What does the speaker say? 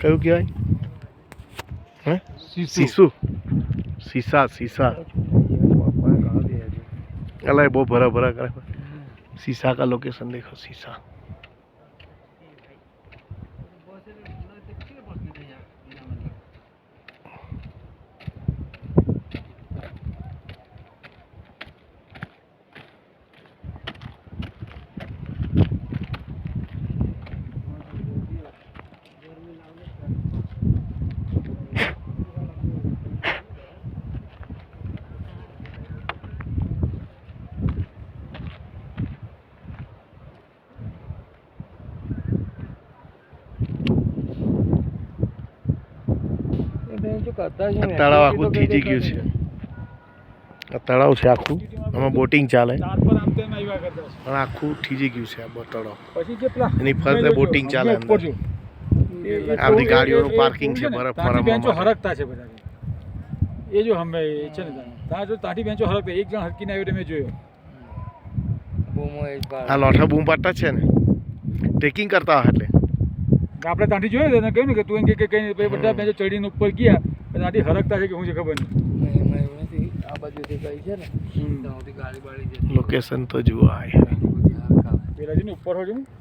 કયું કહેવાય હે સીસુ સીસા સીસા अला वो भरा भरा कर शीशा का लोकेशन देखो शीशा તળાવ આખું થીજી ગયું છે. આ તળાવ છે આખું. આમાં બોટિંગ ચાલે. પણ આખું થીજી ગયું છે આ તળાવ. એની ફરતે બોટિંગ ચાલે આ બધી ગાડીઓનું ટોળ છે બરફ ફરવા હરકતા છે બધા. એ જો હમે એ છે ને ત્યાં જો ત્યાંથી બેન્ચો હરકતા એક જણ હરકીને આવ્યો મેં જોયો. આ લોઠા બૂમ પાડતા છે ને. ટ્રેકિંગ કરતા હોય એટલે. આપણે ત્યાંથી જોયું એને કહ્યું ને કે તું એમ કે કે કઈ બધા બેન્ચો ચડીને ઉપર ગયા ત્યાંથી હરકતા છે કે હું છે ખબર નહીં. આ બાજુથી છે ને ત્યાંથી ગાડી બાળી જતી લોકેશન તો જુઓ આ. પેલા જઈને ઉપર હોય છે ને